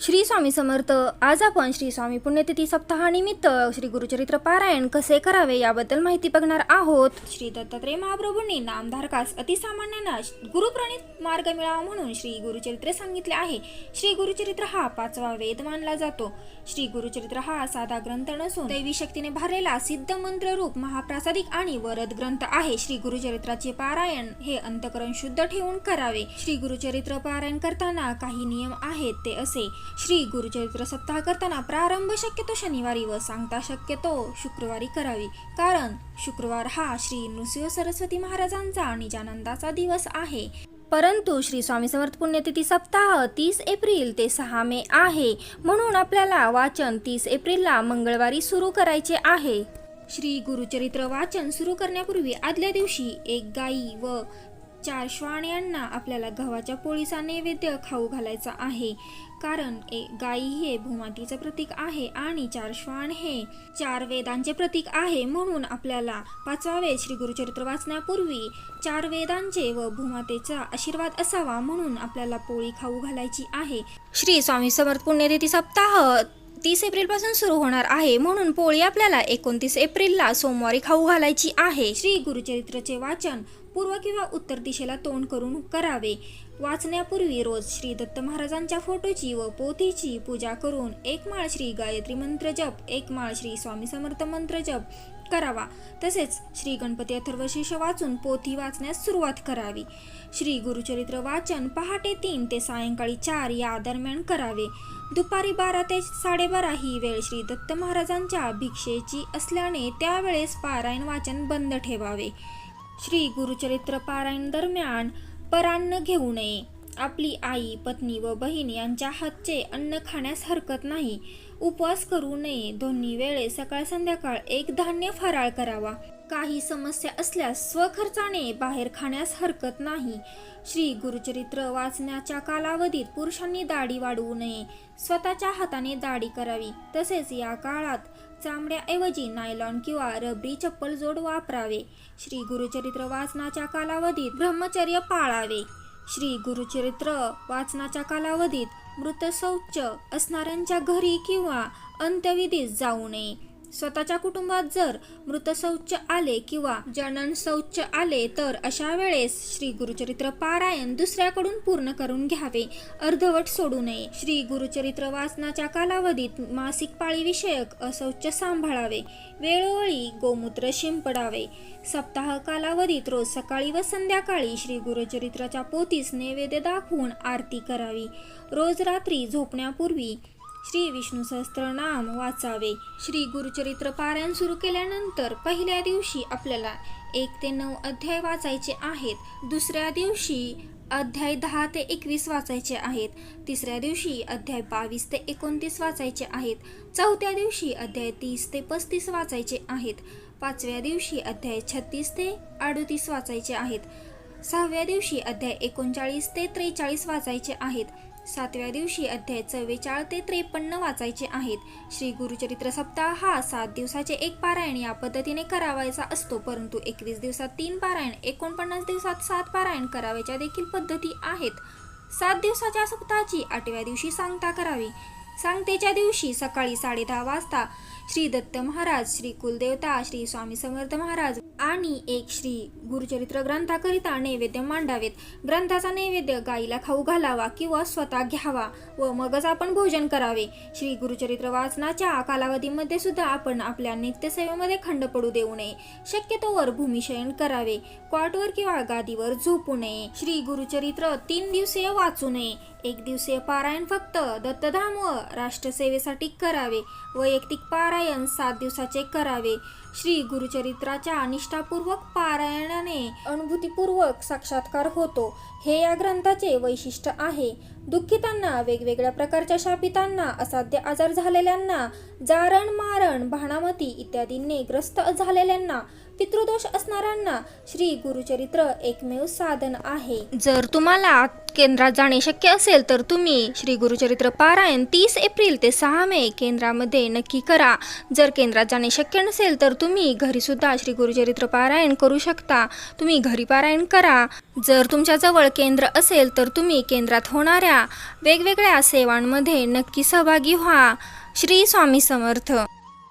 श्री स्वामी समर्थ. आज आपण श्री स्वामी पुण्यतिथी सप्ताहानिमित्त श्री गुरुचरित्र पारायण कसे करावे याबद्दल माहिती बघणार आहोत. श्री दत्तात्रय महाप्रभूंनी नामधारकास अतिसामान्यांना गुरुप्रणित मार्ग मिळावा म्हणून श्री गुरुचरित्र सांगितले आहे. श्री गुरुचरित्र हा पाचवा वेद मानला जातो. श्री गुरुचरित्र हा साधा ग्रंथ नसून दैवी शक्तीने भरलेला सिद्ध मंत्र रूप महाप्रासादिक आणि वरद ग्रंथ आहे. श्री गुरुचरित्राचे पारायण हे अंतकरण शुद्ध ठेवून करावे. श्री गुरुचरित्र पारायण करताना काही नियम आहेत ते असे. श्री गुरुचरित्र सप्ताह करताना प्रारंभ शक्यतो शनिवारी व सांगता शक्यतो शुक्रवारी करावी. कारण शुक्रवार हा श्री नृसिंह सरस्वती महाराजांचा निजानंदाचा दिवस आहे. परंतु श्री स्वामी समर्थ पुण्यतिथी सप्ताह तीस एप्रिल ते सहा मे आहे. म्हणून आपल्याला वाचन तीस एप्रिलला मंगळवारी सुरू करायचे आहे. श्री गुरुचरित्र वाचन सुरू करण्यापूर्वी आदल्या दिवशी एक गाई व चार श्वान यांना आपल्याला गव्हाच्या पोळीचा नैवेद्य खाऊ घालायचा आहे. कारण एक गाई हे भूमातीचं प्रतीक आहे आणि चार श्वान हे चार वेदांचे प्रतीक आहे म्हणून आपल्याला पाचवावे श्री गुरुचरित्र वाचण्यापूर्वी चार वेदांचे व भूमातेचा आशीर्वाद असावा म्हणून आपल्याला पोळी खाऊ घालायची आहे. श्री स्वामी समर्थ पुण्यतिथी सप्ताह तीस एप्रिलपासून सुरू होणार आहे म्हणून पोळी आपल्याला एकोणतीस एप्रिलला सोमवारी खाऊ घालायची आहे. श्री गुरुचरित्रचे वाचन पूर्व किंवा उत्तर दिशेला तोंड करून करावे. वाचण्यापूर्वी रोज श्री दत्त महाराजांच्या फोटोची व पोथीची पूजा करून एक माळ श्री गायत्री मंत्र जप एक माळ श्री स्वामी समर्थ मंत्र जप करावा. तसेच श्री गणपती अथर्वशीष वाचून पोथी वाचण्यास सुरुवात करावी. श्री गुरुचरित्र वाचन पहाटे तीन ते सायंकाळी चार या दरम्यान करावे. दुपारी बारा ते साडेबारा ही वेळ श्री दत्त महाराजांच्या भिक्षेची असल्याने त्यावेळेस पारायण वाचन बंद ठेवावे. श्री गुरुचरित्र पारायण दरम्यान परान्न घेऊ नये. आपली आई पत्नी व बहीण यांच्या हातचे अन्न खाण्यास हरकत नाही. उपवास करू नये. दोन्ही वेळे सकाळ संध्याकाळ एक धान्य फराळ करावा. काही समस्या असल्यास स्वखर्चाने बाहेर खाण्यास हरकत नाही. श्री गुरुचरित्र वाचण्याच्या कालावधीत पुरुषांनी दाढी वाढवू नये. स्वतःच्या हाताने दाढी करावी. तसेच या काळात चामड्याऐवजी नायलॉन किंवा रबरी चप्पल जोड वापरावे. श्री गुरुचरित्र वाचनाच्या कालावधीत ब्रह्मचर्य पाळावे. श्री गुरुचरित्र वाचनाच्या कालावधीत मृतशौच असणाऱ्यांच्या घरी किंवा अंत्यविधीत जाऊ नये. स्वतःच्या कुटुंबात जर मृतशौच आले किंवा जनन शौच आले तर अशा वेळेस श्री गुरुचरित्र पारायण दुसऱ्याकडून पूर्ण करून घ्यावे. अर्धवट सोडू नये. श्री गुरुचरित्र वाचनाच्या कालावधीत मासिक पाळीविषयक अशौच सांभाळावे. वेळोवेळी गोमूत्र शिंपडावे. सप्ताह कालावधीत रोज सकाळी व संध्याकाळी श्री गुरुचरित्राच्या पोतीस नैवेद्य दाखवून आरती करावी. रोज रात्री झोपण्यापूर्वी श्री विष्णू सहस्त्रनाम वाचावे. श्री गुरुचरित्र पारायण सुरू केल्यानंतर पहिल्या दिवशी आपल्याला एक ते नऊ अध्याय वाचायचे आहेत. दुसऱ्या दिवशी अध्याय दहा ते एकवीस वाचायचे आहेत. तिसऱ्या दिवशी अध्याय बावीस ते एकोणतीस वाचायचे आहेत. चौथ्या दिवशी अध्याय तीस ते पस्तीस वाचायचे आहेत. पाचव्या दिवशी अध्याय छत्तीस ते अडतीस वाचायचे आहेत. सहाव्या दिवशी अध्याय एकोणचाळीस ते त्रेचाळीस वाचायचे आहेत. सातव्या दिवशी अध्याय चव्वेचाळीस ते त्रेपन्न वाचायचे आहेत. श्री गुरुचरित्र सप्ताह हा सात दिवसाचे एक पारायण या पद्धतीने करावायचा असतो परंतु एकवीस दिवसात तीन पारायण एकोणपन्नास दिवसात सात पारायण करावयाच्या देखील पद्धती आहेत. सात दिवसाच्या सप्ताहाची आठव्या दिवशी सांगता करावी. सांगतेच्या दिवशी सकाळी साडेदहा वाजता श्री दत्त महाराज श्री कुलदेवता श्री स्वामी समर्थ महाराज आणि एक श्री गुरुचरित्र ग्रंथाकरिता नैवेद्य मांडावेत. ग्रंथाचा नैवेद्य गाईला खाऊ घालावा किंवा स्वतः घ्यावा व मगच आपण भोजन करावे. श्री गुरुचरित्र वाचनाच्या कालावधीमध्ये सुद्धा आपण आपल्या नित्यसेवेमध्ये खंड पडू देऊ नये. शक्यतोवर भूमिशयन करावे क्वाटवर किंवा गादीवर झोपू नये. श्री गुरुचरित्र तीन दिवसीय वाचू नये. एक दिवसीय पारायण फक्त दत्तधाम व राष्ट्रसेवेसाठी करावे. वैयक्तिक पारायण सात दिवसाचे करावे. श्री गुरुचरित्राच्या निष्ठापूर्वक पारायणाने अनुभूतीपूर्वक साक्षात्कार होतो. हे या ग्रंथाचे वैशिष्ट्य आहे. दुःखितांना वेगवेगळ्या प्रकारच्या शापितांना असाध्य आजार झालेल्यांना जारण मारण भाणामती इत्यादींनी ग्रस्त झालेल्यांना पितृदोष असणाऱ्यांना श्री गुरुचरित्र एकमेव साधन आहे. जर तुम्हाला केंद्रात जाणे शक्य असेल तर तुम्ही श्री गुरुचरित्र पारायण तीस एप्रिल ते सहा मे केंद्रामध्ये नक्की करा. जर केंद्रात जाणे शक्य नसेल तर तुम्ही घरीसुद्धा श्री गुरुचरित्र पारायण करू शकता. तुम्ही घरी पारायण करा. जर तुमच्याजवळ केंद्र असेल तर तुम्ही केंद्रात होणाऱ्या वेगवेगळ्या सेवांमध्ये नक्की सहभागी व्हा. श्री स्वामी समर्थ.